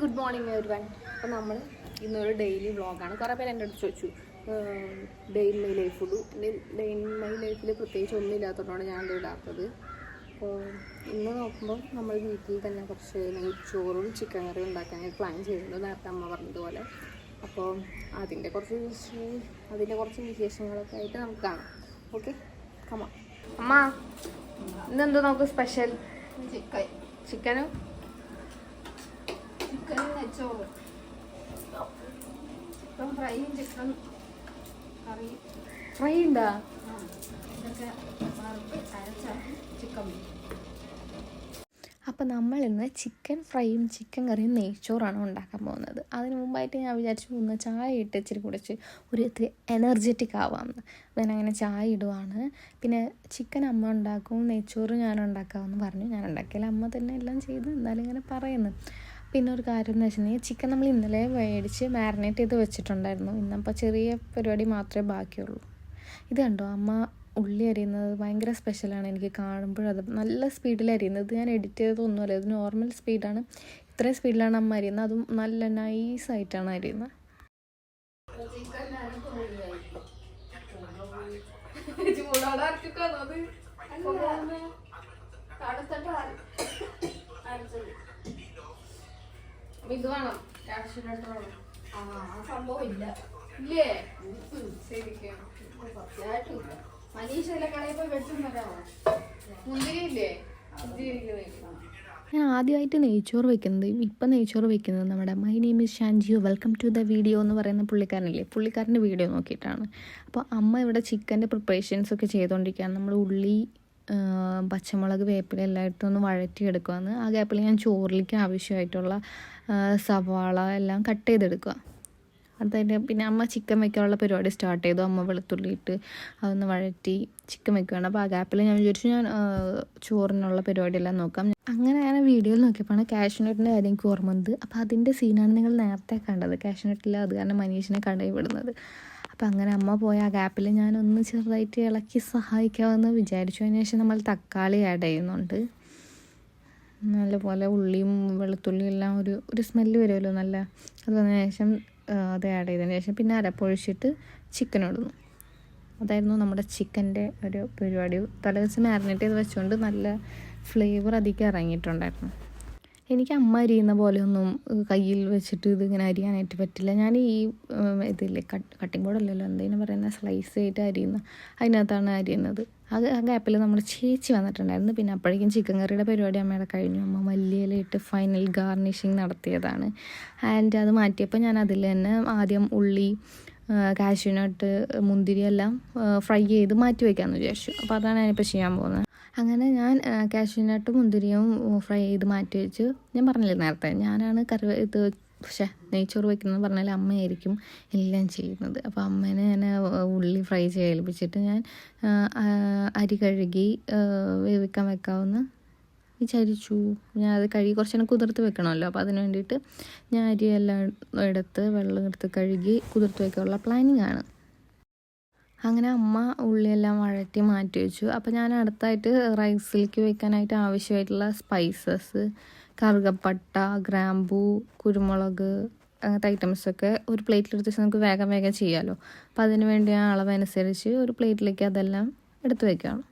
Good morning every one അപ്പോൾ നമ്മൾ ഇന്നൊരു ഡെയിലി വ്ളോഗാണ് കുറേ പേര് എന്റെ അടുത്ത് ചോദിച്ചു. ഡെയിൻ മൈ ലൈഫ് ഇടൂ ഡേ ഇൻ മൈ ലൈഫിൽ പ്രത്യേകിച്ച് ഒന്നും ഇല്ലാത്തതുകൊണ്ടാണ് ഞാൻ ഇടാത്തത്. അപ്പോൾ ഇന്ന് നോക്കുമ്പോൾ നമ്മൾ വീട്ടിൽ തന്നെ കുറച്ച് ചോറും ചിക്കൻ കറിയും ഉണ്ടാക്കാൻ പ്ലാൻ ചെയ്തിട്ടുണ്ട്. നേരത്തെ അമ്മ പറഞ്ഞതുപോലെ. അപ്പോൾ അതിന്റെ കുറച്ച് അതിന്റെ കുറച്ച് വിശേഷങ്ങളൊക്കെ ആയിട്ട് നമുക്ക് കാണാം. ഓക്കെ കമാ അമ്മ ഇന്നെന്തോ നമുക്ക് സ്പെഷ്യൽ ചിക്കൻ ചിക്കനും ചിക്കൻ നെച്ചോറ് ചിക്കൻ ഫ്രൈയും ചിക്കൻ കറി. ഫ്രൈ ഉണ്ടാ? ഇതൊക്കെ വറുത്ത് ചിക്കൻ അപ്പോൾ നമ്മൾ ഇന്ന് ചിക്കൻ ഫ്രൈയും ചിക്കൻ കറിയും നെയ്ച്ചോറാണ് ഉണ്ടാക്കാൻ പോകുന്നത്. അതിന് മുമ്പായിട്ട് ഞാൻ വിചാരിച്ചു ഒന്ന് ചായ ഇട്ട് ഇച്ചിരി കുടിച്ച് ഒരു ഇത്തിരി എനർജറ്റിക് ആവാമെന്ന് ഞാൻ അങ്ങനെ ചായ ഇടുവാണ്. പിന്നെ ചിക്കൻ അമ്മ ഉണ്ടാക്കും നെയ്ച്ചോറ് ഞാൻ ഉണ്ടാക്കാമെന്ന് പറഞ്ഞു. ഞാൻ ഉണ്ടാക്കിയാൽ അമ്മ തന്നെ എല്ലാം ചെയ്ത് എന്നാലും ഇങ്ങനെ പറയുന്നു. പിന്നെ ഒരു കാര്യം എന്ന് വെച്ചിട്ടുണ്ടെങ്കിൽ ചിക്കൻ നമ്മൾ ഇന്നലെ മേടിച്ച് മാരിനേറ്റ് ചെയ്ത് വെച്ചിട്ടുണ്ടായിരുന്നു. ഇന്നപ്പോൾ ചെറിയ പരിപാടി മാത്രമേ ബാക്കിയുള്ളൂ. ഇത് കണ്ടോ? അമ്മ ഉള്ളി അരിയുന്നത് ഭയങ്കര സ്പെഷ്യലാണ് എനിക്ക് കാണുമ്പോഴത് നല്ല സ്പീഡിൽ അരിയുന്നത്. ഞാൻ എഡിറ്റ് ചെയ്തതൊന്നുമല്ല. ഇത് നോർമൽ സ്പീഡാണ് ഇത്രയും സ്പീഡിലാണ് അമ്മ അരിയുന്നത്. അതും നല്ല നൈസായിട്ടാണ് അരിയുന്നത്. ചൂടോടെ അരച്ചിട്ടാണത് ഇത് വേണം. കാഷ്യൂനട്ട് വേണം. ആ ആ സംഭവം ഇല്ല. ഇല്ലേ? ശരിക്കും. സത്യമായിട്ടില്ല മനീഷയിലെ കടയിൽ പോയി വെച്ചും വരാമോ മുന്തിരി ഇല്ലേ ഞാൻ ആദ്യമായിട്ട് നെയ്ച്ചോറ് വെക്കുന്നത് ഇപ്പം നെയ്ച്ചോറ് വെക്കുന്നത് നമ്മുടെ my name is ഷാൻജിയോ welcome to the video എന്ന് പറയുന്ന പുള്ളിക്കാരനില്ലേ? പുള്ളിക്കാരന്റെ വീഡിയോ നോക്കിയിട്ടാണ്. അപ്പോൾ അമ്മ ഇവിടെ ചിക്കന്റെ പ്രിപ്പറേഷൻസ് ഒക്കെ ചെയ്തുകൊണ്ടിരിക്കുകയാണ്. നമ്മൾ ഉള്ളി പച്ചമുളക് വേപ്പില എല്ലാം ഇട്ടൊന്ന് വഴറ്റിയെടുക്കുവാന്ന്. ആ ഗ്യാപ്പിൽ ഞാൻ ചോറിലേക്ക് ആവശ്യമായിട്ടുള്ള സവാള എല്ലാം കട്ട് ചെയ്തെടുക്കുക അതിന്റെ പിന്നെ അമ്മ ചിക്കൻ വെക്കാനുള്ള പരിപാടി സ്റ്റാർട്ട് ചെയ്തു. അമ്മ വെളുത്തുള്ളി ഇട്ട് അതൊന്ന് വഴറ്റി ചിക്കൻ വെക്കുകയാണ് അപ്പോൾ ആ ഗ്യാപ്പിൽ ഞാൻ വിചാരിച്ചു ഞാൻ ചോറിനുള്ള പരിപാടിയെല്ലാം നോക്കാം. അങ്ങനെ ഞാൻ വീഡിയോയിൽ നോക്കിയപ്പോഴാണ് കാഷ്നട്ടിന്റെ കാര്യം എനിക്ക് ഓർമ്മ വന്നത്. അപ്പോൾ അതിന്റെ സീനാണ് നിങ്ങൾ നേരത്തെ കണ്ടത്. കാഷ്നട്ടിൽ അത് കാരണം മനീഷിനെ കണ്ടുവിടുന്നത് വിടുന്നത് അപ്പോൾ അങ്ങനെ അമ്മ പോയ ആ ഗ്യാപ്പിൽ ഞാനൊന്ന് ചെറുതായിട്ട് ഇളക്കി സഹായിക്കാമെന്ന് വിചാരിച്ചു അതിന് ശേഷം നമ്മൾ തക്കാളി ആഡ് ചെയ്യുന്നുണ്ട്. നല്ലപോലെ ഉള്ളിയും വെളുത്തുള്ളിയും എല്ലാം ഒരു ഒരു സ്മെല്ല് വരുമല്ലോ നല്ല. അത് വന്നതിന് ശേഷം അത് ആഡ് ചെയ്തതിന് ശേഷം പിന്നെ അരപ്പൊഴിച്ചിട്ട് ചിക്കൻ ഇടുന്നു. അതായിരുന്നു നമ്മുടെ ചിക്കന്റെ ഒരു പരിപാടി. തലേദിവസം മാരിനേറ്റ് ചെയ്ത് വെച്ചുകൊണ്ട് നല്ല ഫ്ലേവർ അധികം ഇറങ്ങിയിട്ടുണ്ടായിരുന്നു. എനിക്ക് അമ്മ അരിയുന്ന പോലെയൊന്നും കയ്യിൽ വെച്ചിട്ട് ഇതിങ്ങനെ അരിയാനായിട്ട് പറ്റില്ല. ഞാൻ ഈ ഇതില്ലേ കട്ട് കട്ടിംഗ് ബോർഡല്ലല്ലോ എന്തെങ്കിലും പറയുന്ന സ്ലൈസ് ആയിട്ട് അരിയുന്ന അതിനകത്താണ് അരിയുന്നത്. അത് ആ ഗ്യാപ്പിൽ നമ്മൾ ചേച്ചി വന്നിട്ടുണ്ടായിരുന്നു. പിന്നെ അപ്പോഴേക്കും ചിക്കൻ കറിയുടെ പരിപാടി അമ്മയുടെ കഴിഞ്ഞു. അമ്മ മല്ലിയിലിട്ട് ഫൈനൽ ഗാർണിഷിങ് നടത്തിയതാണ്. ആൻഡ് അത് മാറ്റിയപ്പോൾ ഞാൻ അതിൽ തന്നെ ആദ്യം ഉള്ളി കാഷ്യൂനട്ട് മുന്തിരി എല്ലാം ഫ്രൈ ചെയ്ത് മാറ്റി വയ്ക്കാമെന്ന് വിചാരിച്ചു. അപ്പോൾ അതാണ് ഞാനിപ്പോൾ ചെയ്യാൻ പോകുന്നത്. അങ്ങനെ ഞാൻ കാഷ്യൂനട്ടും മുന്തിരിയും ഫ്രൈ ചെയ്ത് മാറ്റി വെച്ച്. ഞാൻ പറഞ്ഞില്ലേ നേരത്തെ ഞാനാണ് കറി ഇത് പക്ഷേ നെയ്ച്ചോറ് വയ്ക്കുന്നത് പറഞ്ഞാൽ അമ്മയായിരിക്കും എല്ലാം ചെയ്യുന്നത്. അപ്പോൾ അമ്മേനെ ഞാൻ ഉള്ളി ഫ്രൈ ചെയ്യിപ്പിച്ചിട്ട് ഞാൻ അരി കഴുകി വേവിക്കാൻ വെക്കാമെന്ന് വിചാരിച്ചു. ഞാൻ അത് കഴുകി കുറച്ച് എനിക്ക് കുതിർത്ത് വെക്കണമല്ലോ. അപ്പോൾ അതിന് വേണ്ടിയിട്ട് ഞാൻ അരി എല്ലാം എടുത്ത് വെള്ളം എടുത്ത് കഴുകി കുതിർത്ത് വെക്കാനുള്ള പ്ലാനിങ് ആണ്. അങ്ങനെ അമ്മ ഉള്ളിയെല്ലാം വഴറ്റി മാറ്റി വെച്ചു. അപ്പോൾ ഞാൻ അടുത്തായിട്ട് റൈസിലേക്ക് വെക്കാനായിട്ട് ആവശ്യമായിട്ടുള്ള സ്പൈസസ് കറുകപ്പട്ട ഗ്രാമ്പൂ കുരുമുളക് അങ്ങനത്തെ ഐറ്റംസൊക്കെ ഒരു പ്ലേറ്റിലെടുത്ത് വെച്ച് നമുക്ക് വേഗം വേഗം ചെയ്യാമല്ലോ അപ്പോൾ അതിന് വേണ്ടി അളവനുസരിച്ച് ഒരു പ്ലേറ്റിലേക്ക് അതെല്ലാം എടുത്തു വെക്കുകയാണ്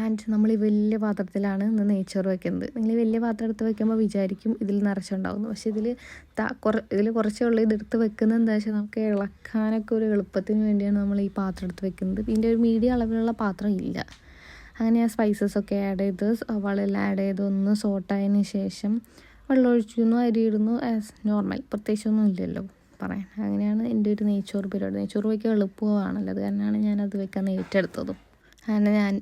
ആൻഡ് നമ്മൾ ഈ വലിയ പാത്രത്തിലാണ് ഇന്ന് നെയ്ച്ചോറ് വെക്കുന്നത്. നിങ്ങൾ ഈ വലിയ പാത്രം എടുത്ത് വെക്കുമ്പോൾ വിചാരിക്കും ഇതിൽ നിറച്ചുണ്ടാവുന്നു. പക്ഷെ ഇതിൽ കുറ ഇതിൽ കുറച്ചേ ഉള്ളൂ. ഇതെടുത്ത് വെക്കുന്നത് എന്താ വെച്ചാൽ നമുക്ക് ഇളക്കാനൊക്കെ ഒരു എളുപ്പത്തിന് വേണ്ടിയാണ് നമ്മൾ ഈ പാത്രം എടുത്ത് വെക്കുന്നത്. ഇതിന്റെ ഒരു മീഡിയം അളവിലുള്ള പാത്രം ഇല്ല. അങ്ങനെ ഞാൻ സ്പൈസസ് ഒക്കെ ആഡ് ചെയ്ത് സവാളെല്ലാം ആഡ് ചെയ്ത് ഒന്ന് സോട്ടായതിന് ശേഷം വെള്ളം അരിയിടുന്നു ആസ് നോർമൽ പ്രത്യേകിച്ചൊന്നും ഇല്ലല്ലോ പറയാൻ. അങ്ങനെയാണ് എന്റെ ഒരു നെയ്ച്ചോറ് പരിപാടി. നെയ്ച്ചോറ് വയ്ക്കാൻ എളുപ്പമാണല്ലോ. അത് കാരണമാണ് ഞാനത് വെക്കാൻ ഏറ്റെടുത്തതും. അങ്ങനെ ഞാൻ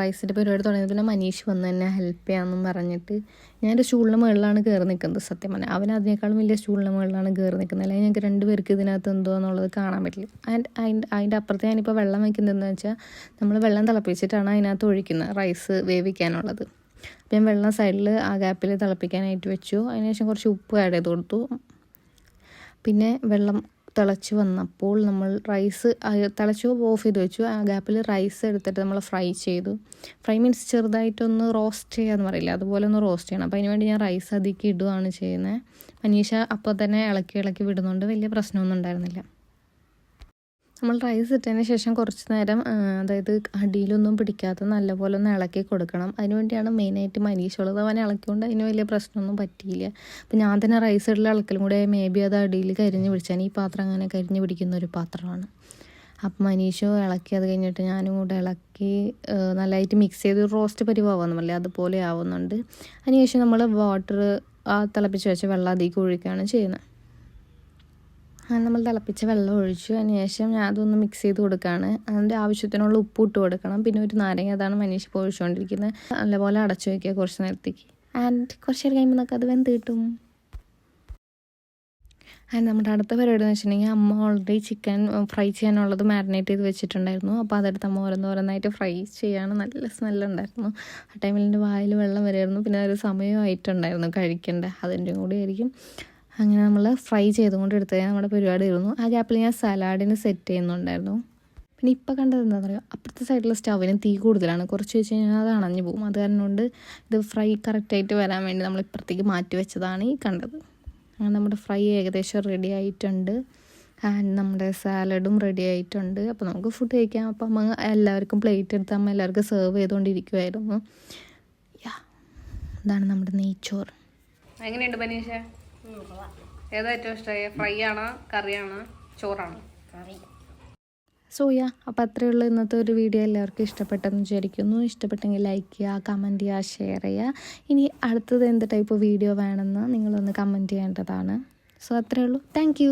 റൈസിന്റെ പരിപാടി തുടങ്ങിയത് പിന്നെ മനീഷ് വന്ന് എന്നെ ഹെൽപ്പ് ചെയ്യാമെന്നും പറഞ്ഞിട്ട് ഞാൻ എന്റെ സ്റ്റൂളിന്റെ മുകളിലാണ് കയറി നിൽക്കുന്നത് സത്യം പറഞ്ഞാൽ അവൻ അതിനേക്കാളും വലിയ സ്റ്റൂളിന്റെ മുകളിലാണ് കയറി നിൽക്കുന്നത് അല്ലെങ്കിൽ ഞങ്ങൾക്ക് രണ്ട് പേർക്ക് ഇതിനകത്ത് എന്തോ എന്നുള്ളത് കാണാൻ പറ്റില്ല. ആൻഡ് അതിന്റെ അതിന്റെ അപ്പുറത്ത് ഞാനിപ്പോൾ വെള്ളം വയ്ക്കുന്നതെന്ന് വെച്ചാൽ നമ്മൾ വെള്ളം തിളപ്പിച്ചിട്ടാണ് അതിനകത്ത് ഒഴിക്കുന്നത് റൈസ് വേവിക്കാനുള്ളത്. അപ്പം ഞാൻ വെള്ളം സൈഡിൽ ആ ഗ്യാപ്പിൽ തിളപ്പിക്കാനായിട്ട് വെച്ചു. അതിനുശേഷം കുറച്ച് ഉപ്പ് ആഡ് ചെയ്ത് കൊടുത്തു. പിന്നെ വെള്ളം തിളച്ച് വന്നപ്പോൾ നമ്മൾ റൈസ് തിളച്ചു ഓഫ് ചെയ്ത് വെച്ചു. ആ ഗ്യാപ്പിൽ റൈസ് എടുത്തിട്ട് നമ്മൾ ഫ്രൈ ചെയ്തു. ഫ്രൈ മീൻസ് ചെറുതായിട്ടൊന്ന് റോസ്റ്റ് ചെയ്യാന്ന് പറയില്ല? അതുപോലെ ഒന്ന് റോസ്റ്റ് ചെയ്യണം. അപ്പോൾ അതിനുവേണ്ടി ഞാൻ റൈസ് അതിലേക്ക് ഇടുകയാണ് ചെയ്യുന്നത് മനീഷ അപ്പോൾ തന്നെ ഇളക്കി ഇളക്കി വിടുന്നുണ്ട്. വലിയ പ്രശ്നമൊന്നും ഉണ്ടായിരുന്നില്ല. നമ്മൾ റൈസ് ഇട്ടതിന് ശേഷം കുറച്ച് നേരം അതായത് അടിയിലൊന്നും പിടിക്കാതെ നല്ലപോലെ ഒന്ന് ഇളക്കി കൊടുക്കണം. അതിനുവേണ്ടിയാണ് മെയിനായിട്ട് മനീഷുള്ളത് അവൻ ഇളക്കിക്കൊണ്ട് അതിന് വലിയ പ്രശ്നമൊന്നും പറ്റിയില്ല. അപ്പം ഞാൻ തന്നെ റൈസ് ഇടൽ ഇളക്കലും കൂടെ മേ ബി അത് അടിയിൽ കരിഞ്ഞ് പിടിച്ചാൽ ഈ പാത്രം അങ്ങനെ കരിഞ്ഞ് പിടിക്കുന്ന ഒരു പാത്രമാണ്. അപ്പം മനീഷു ഇളക്കി അത് കഴിഞ്ഞിട്ട് ഞാനും കൂടെ ഇളക്കി നല്ലതായിട്ട് മിക്സ് ചെയ്ത് റോസ്റ്റ് പരിവാകുമെന്ന് പറയില്ലേ അതുപോലെ ആവുന്നുണ്ട്. അതിനുശേഷം നമ്മൾ വാട്ടർ ആ തിളപ്പിച്ച് വെച്ച വെള്ളം അതിലേക്ക് ഒഴിക്കുകയാണ് ചെയ്യുന്നത്. നമ്മൾ തിളപ്പിച്ച വെള്ളം ഒഴിച്ചു. അതിന് ശേഷം ഞാൻ അതൊന്ന് മിക്സ് ചെയ്ത് കൊടുക്കുകയാണ് അതിന്റെ ആവശ്യത്തിനുള്ള ഉപ്പ് ഇട്ട് കൊടുക്കണം. പിന്നെ ഒരു നാരങ്ങ അതാണ് മനീഷ് ഇപ്പോൾ ഒഴിച്ചുകൊണ്ടിരിക്കുന്നത് നല്ലപോലെ അടച്ചു വയ്ക്കുക കുറച്ച് നേരത്തേക്ക്. ആൻഡ് കുറച്ച് നേരം കഴിയുമ്പോൾ നമുക്ക് അത് വെന്ത് കിട്ടും. ആൻഡ് നമ്മുടെ അടുത്ത പരിപാടി എന്ന് വെച്ചിട്ടുണ്ടെങ്കിൽ അമ്മ ഓൾറെഡി ചിക്കൻ ഫ്രൈ ചെയ്യാനുള്ളത് മാരിനേറ്റ് ചെയ്ത് വെച്ചിട്ടുണ്ടായിരുന്നു. അപ്പോൾ അതെടുത്ത് അമ്മ ഓരോന്നോരോന്നായിട്ട് ഫ്രൈ ചെയ്യാണ്. നല്ല സ്മെല്ലുണ്ടായിരുന്നു ആ ടൈമിൽ എന്റെ വായിൽ വെള്ളം വരുമായിരുന്നു പിന്നെ ഒരു സമയമായിട്ടുണ്ടായിരുന്നു കഴിക്കേണ്ട. അതിന്റെ കൂടി ആയിരിക്കും. അങ്ങനെ നമ്മൾ ഫ്രൈ ചെയ്തുകൊണ്ട് എടുത്തത് നമ്മുടെ പരിപാടി ഇരുന്നു ആ ഗ്യാപ്പിൽ ഞാൻ സലാഡിന് സെറ്റ് ചെയ്യുന്നുണ്ടായിരുന്നു. പിന്നെ ഇപ്പോൾ കണ്ടത് എന്താണെന്ന് പറയുക അപ്പുറത്തെ സൈഡിലെ സ്റ്റവിന് തീ കൂടുതലാണ്. കുറച്ച് വെച്ച് കഴിഞ്ഞാൽ അത് അണഞ്ഞു പോകും. അത് കാരണം കൊണ്ട് ഇത് ഫ്രൈ കറക്റ്റായിട്ട് വരാൻ വേണ്ടി നമ്മൾ ഇപ്പുറത്തേക്ക് മാറ്റി വെച്ചതാണ് ഈ കണ്ടത്. അങ്ങനെ നമ്മുടെ ഫ്രൈ ഏകദേശം റെഡി ആയിട്ടുണ്ട്. ആൻഡ് നമ്മുടെ സാലഡും റെഡി ആയിട്ടുണ്ട്. അപ്പോൾ നമുക്ക് ഫുഡ് കഴിക്കാം. അപ്പം അമ്മ എല്ലാവർക്കും പ്ലേറ്റ് എടുത്ത് അമ്മ എല്ലാവർക്കും സെർവ് ചെയ്തുകൊണ്ടിരിക്കുമായിരുന്നു യാ ഇതാണ് നമ്മുടെ നെയ്ച്ചോറ്. എങ്ങനെയുണ്ട് ബനീഷ? ഏതാ ഏറ്റവും ഇഷ്ടമായ ഫ്രൈ ആണോ കറിയാണോ ചോറാണോ? കറി. സോയാ അപ്പോൾ അത്രയേ ഉള്ളൂ ഇന്നത്തെ ഒരു വീഡിയോ. എല്ലാവർക്കും ഇഷ്ടപ്പെട്ടെന്ന് വിചാരിക്കുന്നു. ഇഷ്ടപ്പെട്ടെങ്കിൽ ലൈക്ക് ചെയ്യുക കമന്റ് ചെയ്യുക ഷെയർ ചെയ്യുക. ഇനി അടുത്തത് എന്ത് ടൈപ്പ് വീഡിയോ വേണമെന്ന് നിങ്ങളൊന്ന് കമന്റ് ചെയ്യേണ്ടതാണ്. സോ അത്രയേ ഉള്ളൂ. താങ്ക്